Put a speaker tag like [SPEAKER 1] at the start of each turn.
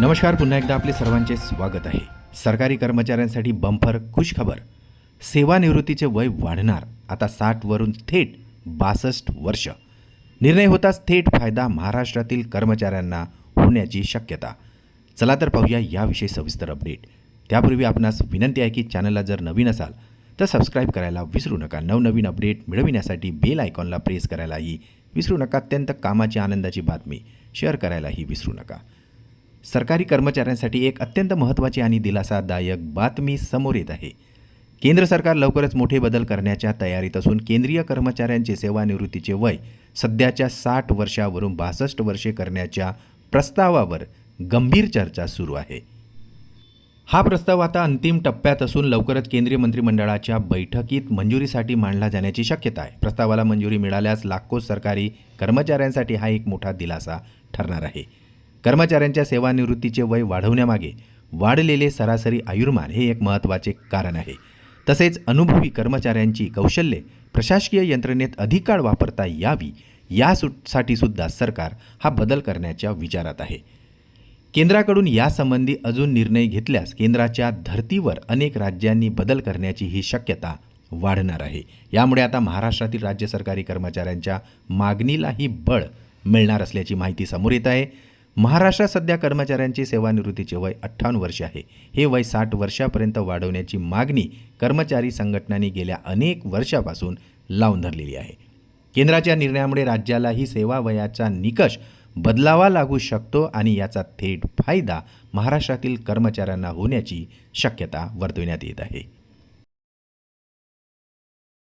[SPEAKER 1] नमस्कार पुन्हा एकदा आपले सर्वांचे स्वागत आहे. सरकारी कर्मचाऱ्यांसाठी बंफर खुशखबर. सेवानिवृत्तीचे वय वाढणार आता साठवरून थेट बासष्ट वर्ष. निर्णय होताच थेट फायदा महाराष्ट्रातील कर्मचाऱ्यांना होण्याची शक्यता. चला तर पाहूया याविषयी सविस्तर अपडेट. त्यापूर्वी आपणास विनंती आहे की चॅनलला जर नवीन असाल तर सबस्क्राईब करायला विसरू नका. नवनवीन अपडेट मिळविण्यासाठी बेल आयकॉनला प्रेस करायलाही विसरू नका. अत्यंत कामाची आनंदाची बातमी शेअर करायलाही विसरू नका. सरकारी कर्मचाऱ्यांसाठी एक अत्यंत महत्त्वाची आणि दिलासादायक बातमी समोर येत आहे. केंद्र सरकार लवकरच मोठे बदल करण्याच्या तयारीत असून केंद्रीय कर्मचाऱ्यांचे सेवानिवृत्तीचे वय सध्याच्या साठ वर्षावरून बासष्ट वर्षे करण्याच्या प्रस्तावावर गंभीर चर्चा सुरू आहे. हा प्रस्ताव आता अंतिम टप्प्यात असून लवकरच केंद्रीय मंत्रिमंडळाच्या बैठकीत मंजुरीसाठी मांडला जाण्याची शक्यता आहे. प्रस्तावाला मंजुरी मिळाल्यास लाखो सरकारी कर्मचाऱ्यांसाठी हा एक मोठा दिलासा ठरणार आहे. कर्मचाऱ्यांच्या सेवानिवृत्तीचे वय वाढवण्यामागे वाढलेले सरासरी आयुर्मान हे एक महत्त्वाचे कारण आहे. तसेच अनुभवी कर्मचाऱ्यांची कौशल्ये प्रशासकीय यंत्रणेत अधिक काळ वापरता यावी यासाठी सुद्धा सरकार हा बदल करण्याच्या विचारात आहे. केंद्राकडून यासंबंधी अजून निर्णय घेतल्यास केंद्राच्या धर्तीवर अनेक राज्यांनी बदल करण्याची ही शक्यता वाढणार आहे. यामुळे आता महाराष्ट्रातील राज्य सरकारी कर्मचाऱ्यांच्या मागणीलाही बळ मिळणार असल्याची माहिती समोर येत आहे. महाराष्ट्रात सध्या कर्मचाऱ्यांची सेवानिवृत्तीचे वय अठ्ठावन्न वर्ष आहे. हे वय साठ वर्षापर्यंत वाढवण्याची मागणी कर्मचारी संघटनांनी गेल्या अनेक वर्षापासून लावून धरलेली आहे. केंद्राच्या निर्णयामुळे राज्यालाही सेवा वयाचा निकष बदलावा लागू शकतो आणि याचा थेट फायदा महाराष्ट्रातील कर्मचाऱ्यांना होण्याची शक्यता वर्तविण्यात येत आहे.